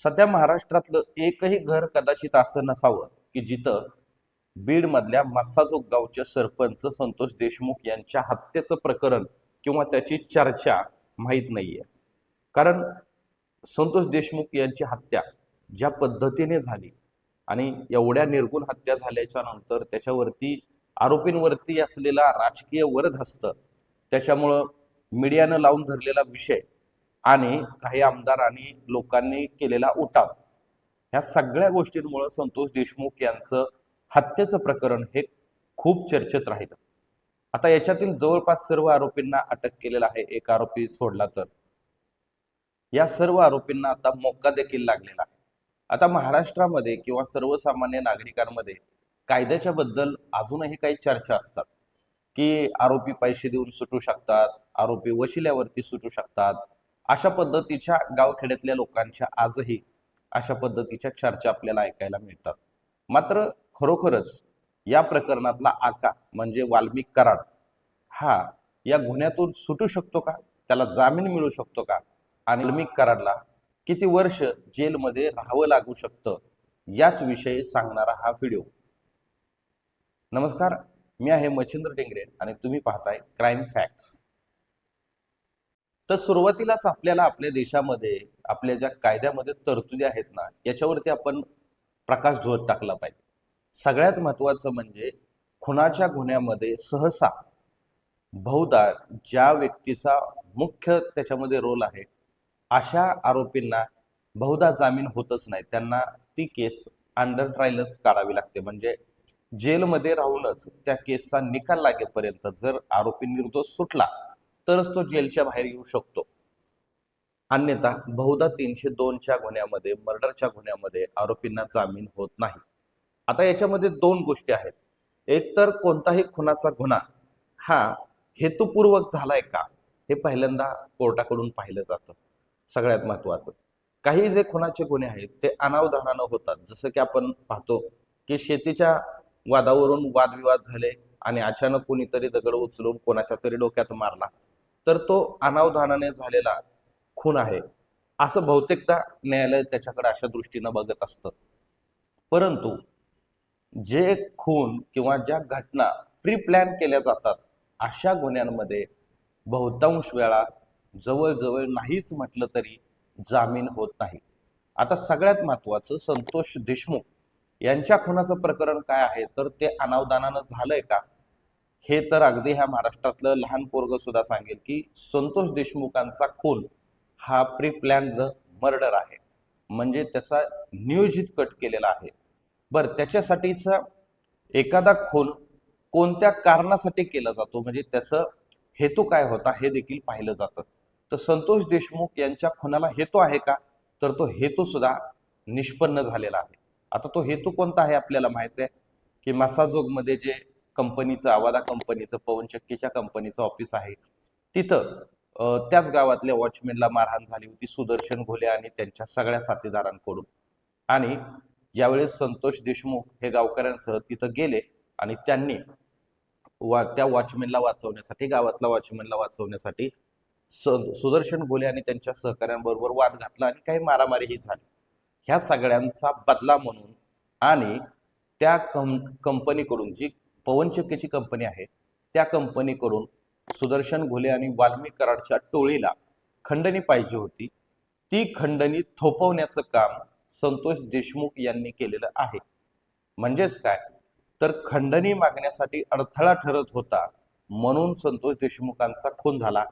सध्या महाराष्ट्रातलं एकही घर कदाचित असं नसावं की जिथं बीडमधल्या मसाजोग गावचे सरपंच संतोष देशमुख यांच्या हत्येचं प्रकरण किंवा त्याची चर्चा माहीत नाहीये. कारण संतोष देशमुख यांची हत्या ज्या पद्धतीने झाली आणि एवढ्या निर्गुण हत्या झाल्याच्यानंतर त्याच्यावरती आरोपींवरती असलेला राजकीय वरदहस्त त्याच्यामुळं मीडियानं लावून धरलेला विषय आणि काही आमदार आणि लोकांनी केलेला उठाव. ह्या सगळ्या गोष्टींमुळं संतोष देशमुख यांचं हत्येचं प्रकरण हे खूप चर्चेत राहिलं. आता याच्यातील जवळपास सर्व आरोपींना अटक केलेला आहे एक आरोपी सोडला तर. या सर्व आरोपींना आता मोका देखील लागलेला आहे. आता महाराष्ट्रामध्ये किंवा सर्वसामान्य नागरिकांमध्ये कायद्याच्या बद्दल अजूनही काही चर्चा असतात. की आरोपी पैसे देऊन सुटू शकतात आरोपी वशिल्यावरती सुटू शकतात अशा पद्धतीच्या गावखेड्यातल्या लोकांच्या आजही अशा पद्धतीच्या चर्चा आपल्याला ऐकायला मिळतात. मात्र खरोखरच या प्रकरणातला आका म्हणजे वाल्मिक कराड हा या गुन्ह्यातून सुटू शकतो का? त्याला जामीन मिळू शकतो का? आणि वाल्मिक कराडला किती वर्ष जेलमध्ये राहावं लागू शकतं? याच विषयी सांगणारा हा व्हिडिओ. नमस्कार मी आहे मच्छिंद्र डेंगरे आणि तुम्ही पाहताय क्राईम फॅक्ट्स. तर सुरुवातीलाच आपल्याला आपल्या देशामध्ये आपल्या ज्या कायद्यामध्ये तरतुदी आहेत ना याच्यावरती आपण प्रकाश झोत टाकला पाहिजे. सगळ्यात महत्वाचं म्हणजे खुनाच्या गुन्ह्यामध्ये सहसा बहुधा ज्या व्यक्तीचा मुख्य त्याच्यामध्ये रोल आहे अशा आरोपींना बहुधा जामीन होतच नाही. त्यांना ती केस अंडर ट्रायलच काढावी लागते. म्हणजे जेलमध्ये राहूनच त्या केसचा निकाल लागेपर्यंत जर आरोपी निर्दोष सुटला तरच तो जेलच्या बाहेर येऊ शकतो. अन्यथा बहुधा तीनशे दोनच्या गुन्ह्यामध्ये मर्डरच्या गुन्ह्यामध्ये आरोपींना जामीन होत नाही. आता याच्यामध्ये दोन गोष्टी आहेत. एक तर कोणताही खुनाचा गुन्हा हा हेतुपूर्वक झालाय का हे पहिल्यांदा कोर्टाकडून पाहिलं जातं. सगळ्यात महत्वाचं काही जे खुनाचे गुन्हे आहेत ते अनावधानानं होतात. जसं की आपण पाहतो की शेतीच्या वादावरून वादविवाद झाले आणि अचानक कोणीतरी दगड उचलून कोणाच्या तरी डोक्यात मारला. तर तो अनावधानाने झालेला खून आहे. असं बहुतेकदा न्यायालय त्याच्याकडे अशा दृष्टीनं बघत असतं. परंतु जे खून किंवा ज्या घटना प्री प्लॅन केल्या जातात अशा गुन्ह्यांमध्ये बहुतांश वेळा जवळजवळ नाहीच म्हटलं तरी जामीन होत नाही. आता सगळ्यात महत्वाचं संतोष देशमुख यांच्या खुनाचं प्रकरण काय आहे? तर ते अनावधानानं झालंय का? हे तर अगदी ह्या महाराष्ट्रातलं लहान पोरग सुद्धा सांगेल की संतोष देशमुखांचा खून हा प्री प्लॅन मर्डर आहे. म्हणजे त्याचा नियोजित कट केलेला आहे. बरं त्याच्यासाठीचा एखादा खून कोणत्या कारणासाठी केला जातो? म्हणजे त्याचं हेतू काय होता हे देखील पाहिलं जातं. तर संतोष देशमुख यांच्या खुनाला हेतू आहे का? तर तो हेतू सुद्धा निष्पन्न झालेला आहे. आता तो हेतू कोणता आहे आपल्याला माहीत आहे? की मसाजोगमध्ये जे कंपनीचं आवादा कंपनीचं पवनचक्कीच्या कंपनीचं ऑफिस आहे. तिथं त्याच गावातल्या वॉचमॅनला मारहाण झाली होती सुदर्शन घोले आणि त्यांच्या सगळ्या साथीदारांकडून. आणि ज्यावेळेस संतोष देशमुख हे गावकऱ्यांसह तिथं गेले आणि त्यांनी वा त्या वॉचमॅनला वाचवण्यासाठी गावातला वॉचमॅनला वाचवण्यासाठी स- सुदर्शन घोले आणि त्यांच्या सहकाऱ्यांबरोबर वाद घातला आणि काही मारामारीही झाली. ह्या सगळ्यांचा बदला म्हणून आणि त्या कं कंपनीकडून जी पवनचक्कीची कंपनी आहे. त्या कंपनीकडून सुदर्शन घोले आणि वाल्मी कराडच्या टोळीला खंडणी पाहिजे होती. ती खंडणी थोपवण्याचं काम संतोष देशमुख यांनी केलेलं आहे. म्हणजेच काय? तर खंडणी मागण्यासाठी अडथळा ठरत होता म्हणून संतोष देशमुखांचा खून झाला.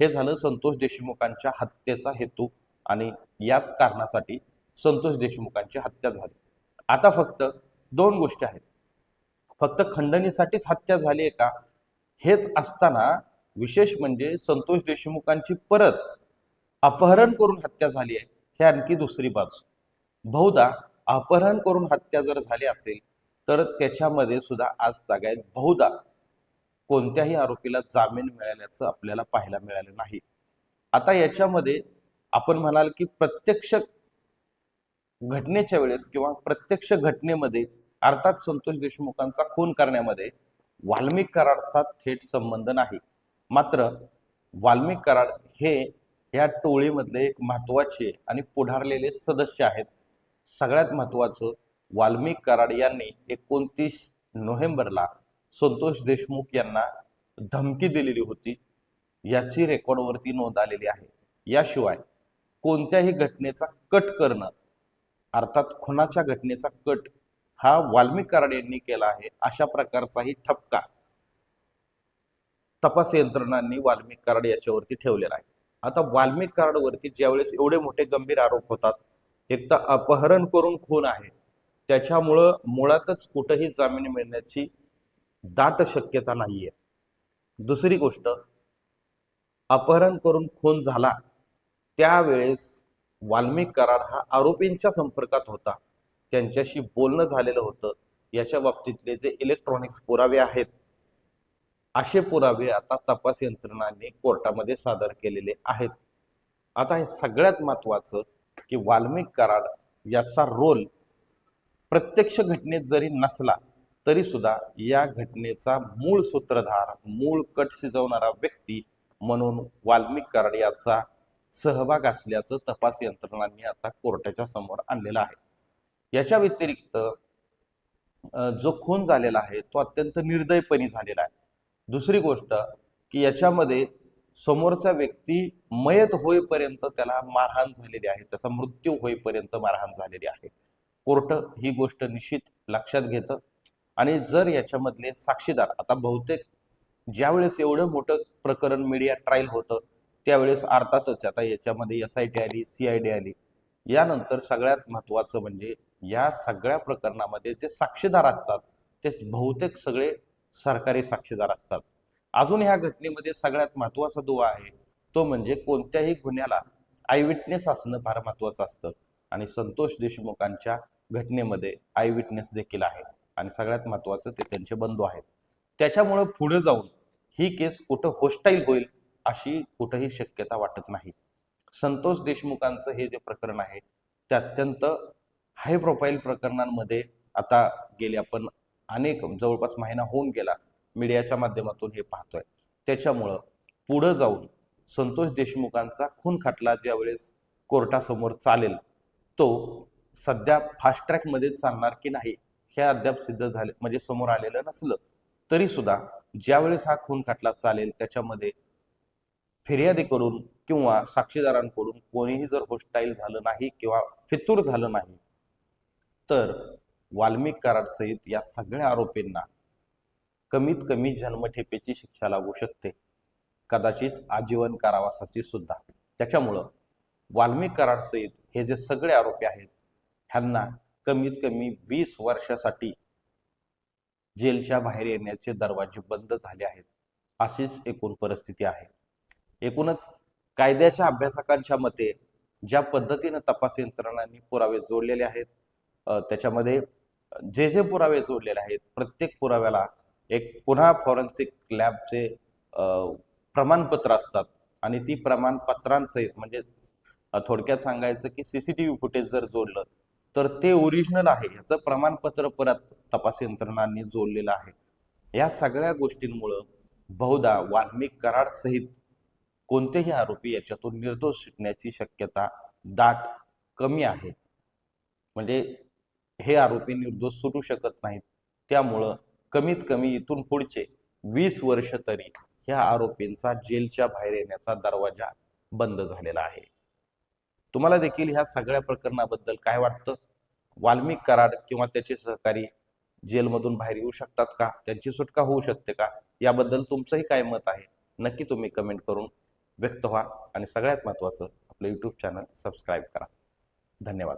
हे झालं संतोष देशमुखांच्या हत्येचा हेतू आणि याच कारणासाठी संतोष देशमुखांची हत्या झाली. आता फक्त दोन गोष्टी आहेत. फक्त खंडणीसाठीच हत्या झाली आहे का? हेच असताना विशेष म्हणजे संतोष देशमुखांची परत अपहरण करून हत्या झाली आहे हे आणखी दुसरी बाजू. बहुधा अपहरण करून हत्या जर झाली असेल तर त्याच्यामध्ये सुद्धा आज तागायत बहुधा कोणत्याही आरोपीला जामीन मिळाल्याचं आपल्याला पाहायला मिळालं नाही. आता याच्यामध्ये आपण म्हणाल की प्रत्यक्ष घटनेच्या वेळेस किंवा प्रत्यक्ष घटनेमध्ये अर्थात संतोष देशमुखांचा खून करण्यामध्ये वाल्मिक कराडचा थेट संबंध नाही. मात्र वाल्मिक कराड हे या टोळीमधले एक महत्त्वाचे आणि पुढारलेले सदस्य आहेत. सगळ्यात महत्वाचं वाल्मिक कराड यांनी एकोणतीस नोव्हेंबरला संतोष देशमुख यांना धमकी दिलेली होती. याची रेकॉर्डवरती नोंद आलेली आहे. याशिवाय कोणत्याही घटनेचा कट करणं अर्थात खुनाच्या घटनेचा कट हा वाल्मिक कराड यांनी केला आहे अशा प्रकारचाही ठपका तपास यंत्रणांनी वाल्मिक कराड याच्यावरती ठेवलेला आहे. आता वाल्मिक कराडवरती ज्यावेळेस एवढे मोठे गंभीर आरोप होतात एक तर अपहरण करून खून आहे त्याच्यामुळं मुळातच कुठंही जामीन मिळण्याची दाट शक्यता नाहीये. दुसरी गोष्ट अपहरण करून खून झाला त्यावेळेस वाल्मिक कराड हा आरोपींच्या संपर्कात होता. त्यांच्याशी बोलणं झालेलं होतं. याच्या बाबतीतले जे इलेक्ट्रॉनिक्स पुरावे आहेत असे पुरावे आता तपास यंत्रणांनी कोर्टामध्ये सादर केलेले आहेत. आता हे सगळ्यात महत्वाचं की वाल्मिक कराड याचा रोल प्रत्यक्ष घटनेत जरी नसला तरी सुद्धा या घटनेचा मूळ सूत्रधार मूळ कट शिजवणारा व्यक्ती म्हणून वाल्मिक कराड याचा सहभाग असल्याचं तपास यंत्रणांनी आता कोर्टाच्या समोर आणलेलं आहे. याच्या व्यतिरिक्त जो खून झालेला आहे तो अत्यंत निर्दयपणे झालेला आहे. दुसरी गोष्ट की याच्यामध्ये समोरचा व्यक्ती मयत होईपर्यंत त्याला मारहाण झालेली आहे त्याचा मृत्यू होईपर्यंत मारहाण झालेली आहे. कोर्ट ही गोष्ट निश्चित लक्षात घेतं आणि जर याच्यामधले साक्षीदार आता बहुतेक ज्यावेळेस एवढं मोठं प्रकरण मीडिया ट्रायल होतं त्यावेळेस अर्थातच आता याच्यामध्ये एस आय टी आली सी आय डी आली. यानंतर सगळ्यात महत्वाचं म्हणजे या सगळ्या प्रकरणामध्ये जे साक्षीदार असतात ते बहुतेक सगळे सरकारी साक्षीदार असतात. अजून ह्या घटनेमध्ये सगळ्यात महत्त्वाचा दुवा आहे तो म्हणजे कोणत्याही गुन्ह्याला आयविटनेस असणं फार महत्वाचं असतं. आणि संतोष देशमुखांच्या घटनेमध्ये आयविटनेस देखील आहे. आणि सगळ्यात महत्वाचं ते त्यांचे बंधू आहेत. त्याच्यामुळं पुढे जाऊन ही केस कुठं होस्टाईल होईल अशी कुठंही शक्यता वाटत नाही. संतोष देशमुखांचं हे जे प्रकरण आहे ते अत्यंत हाय प्रोफाईल प्रकरणांमध्ये आता गेले आपण अनेक जवळपास महिना होऊन गेला मीडियाच्या माध्यमातून हे पाहतोय. त्याच्यामुळं पुढं जाऊन संतोष देशमुखांचा खून खटला ज्यावेळेस कोर्टासमोर चालेल तो सध्या फास्ट ट्रॅकमध्ये चालणार की नाही हे अद्याप सिद्ध झाले म्हणजे समोर आलेलं नसलं तरी सुद्धा ज्यावेळेस हा खून खटला चालेल त्याच्यामध्ये फिर्यादी करून किंवा साक्षीदारांकडून कोणीही जर होस्टाईल झालं नाही किंवा फितूर झालं नाही तर वाल्मिक करारसहित या सगळ्या आरोपींना कमीत कमी जन्मठेपेची शिक्षा लागू शकते. कदाचित आजीवन कारावासाची सुद्धा. त्याच्यामुळं वाल्मिक करारसहित हे जे सगळे आरोपी आहेत ह्यांना कमीत कमी वीस वर्षासाठी जेलच्या बाहेर येण्याचे दरवाजे बंद झाले आहेत अशीच एकूण परिस्थिती आहे. एकूणच कायद्याच्या अभ्यासकांच्या मते ज्या पद्धतीनं तपास यंत्रणांनी पुरावे जोडलेले आहेत त्याच्यामध्ये जे जे पुरावे जोडलेले आहेत प्रत्येक पुराव्याला एक पुन्हा फॉरेन्सिक लॅबचे प्रमाणपत्र असतात. आणि ती प्रमाणपत्रांसहित म्हणजे थोडक्यात सांगायचं की C C T V footage जर जोडलं तर ते ओरिजिनल आहे. याचं प्रमाणपत्र परत तपास यंत्रणांनी जोडलेलं आहे. या सगळ्या गोष्टींमुळं बहुधा वाल्मिक करारसहित कोणतेही आरोपी याच्यातून निर्दोष सुटण्याची शक्यता दाट कमी आहे. म्हणजे हे आरोपी निर्दोष सुटू शकत नाहीत. त्यामुळं कमीत कमी इथून पुढचे वीस वर्ष तरी ह्या आरोपींचा जेलच्या बाहेर येण्याचा दरवाजा बंद झालेला आहे. तुम्हाला देखील ह्या सगळ्या प्रकरणाबद्दल काय वाटतं? वाल्मिक कराड किंवा त्याचे सहकारी जेलमधून बाहेर येऊ शकतात का? त्यांची सुटका होऊ शकते का? याबद्दल तुमचंही काय मत आहे? नक्की तुम्ही कमेंट करून व्यक्त व्हा आणि सगळ्यात महत्त्वाचं आपलं यूट्यूब चॅनल सबस्क्राईब करा. धन्यवाद.